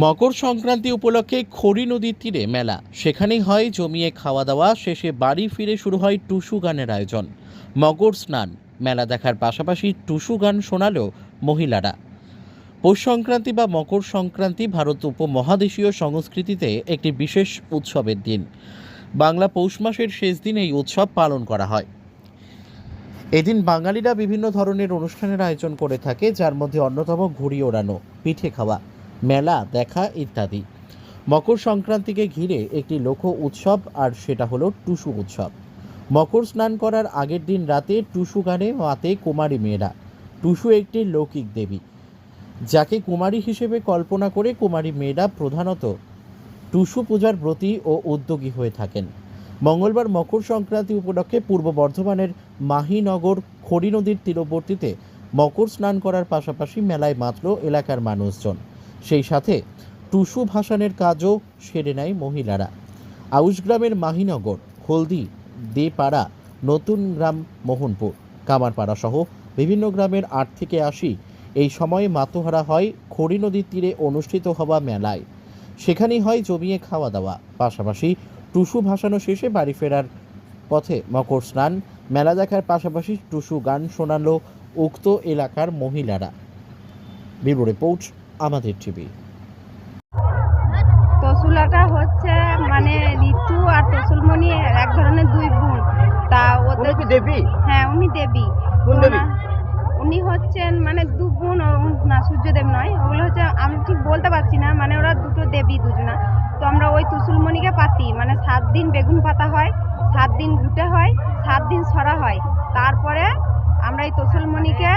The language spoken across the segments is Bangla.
মকর সংক্রান্তি উপলক্ষে খড়ি নদীর তীরে মেলা। সেখানেই হয় জমিয়ে খাওয়া দাওয়া শেষে বাড়ি ফিরে শুরু হয় টুসু গানের আয়োজন। মকর স্নান, মেলা দেখার পাশাপাশি টুসু গান শোনালো মহিলারা। পৌষ সংক্রান্তি বা মকর সংক্রান্তি ভারত উপমহাদেশীয় সংস্কৃতিতে একটি বিশেষ উৎসবের দিন। বাংলা পৌষ মাসের শেষ দিন এই উৎসব পালন করা হয়। এদিন বাঙালিরা বিভিন্ন ধরনের অনুষ্ঠানের আয়োজন করে থাকে, যার মধ্যে অন্যতম ঘুড়ি ওড়ানো, পিঠে খাওয়া। মেলা, দেখা ইত্যাদি। মকর সংক্রান্তিকে ঘিরে একটি লোক উৎসব, আর সেটা হলো টুসু উৎসব। মকর স্নান করার আগের দিন রাতে টুসু গানে মাতে কুমারী মেয়েরা। টুসু একটি লৌকিক দেবী। যাকে কুমারী হিসেবে কল্পনা করে কুমারী মেয়েরা প্রধানত টুসু পূজার ব্রতী ও উদ্যোগী হয়ে থাকেন। মঙ্গলবার মকর সংক্রান্তি উপলক্ষে পূর্ব বর্ধমানের মাহিনগর খড়ি নদীর তীরবর্তীতে মকর স্নান করার পাশাপাশি মেলায় মাতল এলাকার মানুষজন। সেই সাথে টুসু ভাসানের কাজও সেরে নেয় মহিলারা। আউশগ্রামের মাহিনগর, হলদি, দেপাড়া, নতুন গ্রাম মোহনপুর, কামারপাড়া সহ বিভিন্ন গ্রামের আট থেকে আশি এই সময়ে মাতোহারা হয় খড়ি নদীর তীরে অনুষ্ঠিত হওয়া মেলায়। সেখানেই হয় জমিয়ে খাওয়া দাওয়া। পাশাপাশি টুসু ভাসানো শেষে বাড়ি ফেরার পথে মকর স্নান, মেলা দেখার পাশাপাশি টুসু গান শোনালো উক্ত এলাকার মহিলারা। ব্যুরো রিপোর্ট আমাদের টিভি তসুলাটা হচ্ছে মানে ঋতু আর তসুলমণি এক ধরনের দুই বোন। তা উনি ওদের কি দেবী? হ্যাঁ উনি দেবী। কোন দেবী? উনি হচ্ছেন মানে দু বোন ও- না সূর্যদেব নয়। ওগুলো হচ্ছে আমি ঠিক বলতে পারছি না মানে ওরা দুটো দেবী দুজনা। তো আমরা ওই তুসুলমণিকে পাতি মানে সাত দিন বেগুন পাতা হয় সাত দিন ঘুটে হয় সাত দিন সরা হয়। তারপরে আমরা এই তসুলমণিকে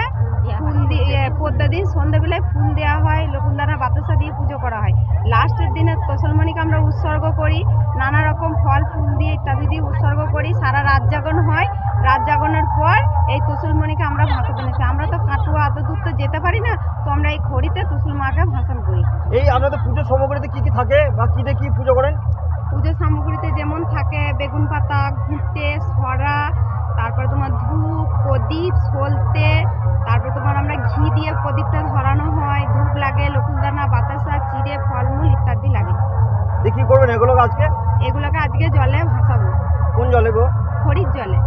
ফুল দিয়ে পদ্মা দিন সন্ধ্যেবেলায় ফুল দেওয়া হয় লকুলদানা বাতাসা দিয়ে পুজো করা হয়। লাস্টের দিনে তসলমণিকে আমরা উৎসর্গ করি নানা রকম ফল ফুল দিয়ে ইত্যাদি দিয়ে উৎসর্গ করি সারা রাত জাগরণ হয়। রাত জাগরণের পর এই তুসুলমণিকে আমরা ভাসাতে নিচ্ছি আমরা তো কাটুয়া এত দূর তো যেতে পারি না তো আমরা এই খড়িতে তুসুল মাকে ভাসান করি। এই আপনাদের পুজোর সামগ্রীতে কি কি থাকে বা কি দিয়ে কি পুজো করেন? পুজো সামগ্রীতে যেমন থাকে বেগুন পাতা ঘুঁটে সরা তারপরে তোমার ধূপ প্রদীপ সলতে তারপর তোমার আমরা ঘি দিয়ে প্রদীপটা ধরানো হয় ধূপ লাগে লকুলদানা বাতাসা চিড়ে ফলমূল ইত্যাদি লাগে। দিয়ে কি করবেন এগুলো আজকে? এগুলোকে আজকে জলে ভাসাবো। কোন জলে গো? খড়ির জলে।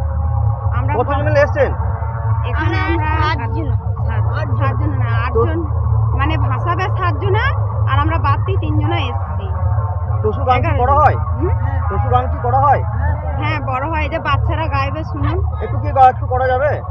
আমরা কতজন মিলে এসছেন? এখানে আমরা সাতজন। সাতজন না আটজন। মানে ভাসাবে সাতজন আর আমরা বাড়তি তিনজন এসছি। টসু গান কি করা হয়? হুম? টসু গান কি করা হয়? হ্যাঁ বড় হয়। যে বাচ্চারা গাইবে শুনুন। একটু কি গা- একটু করা যাবে?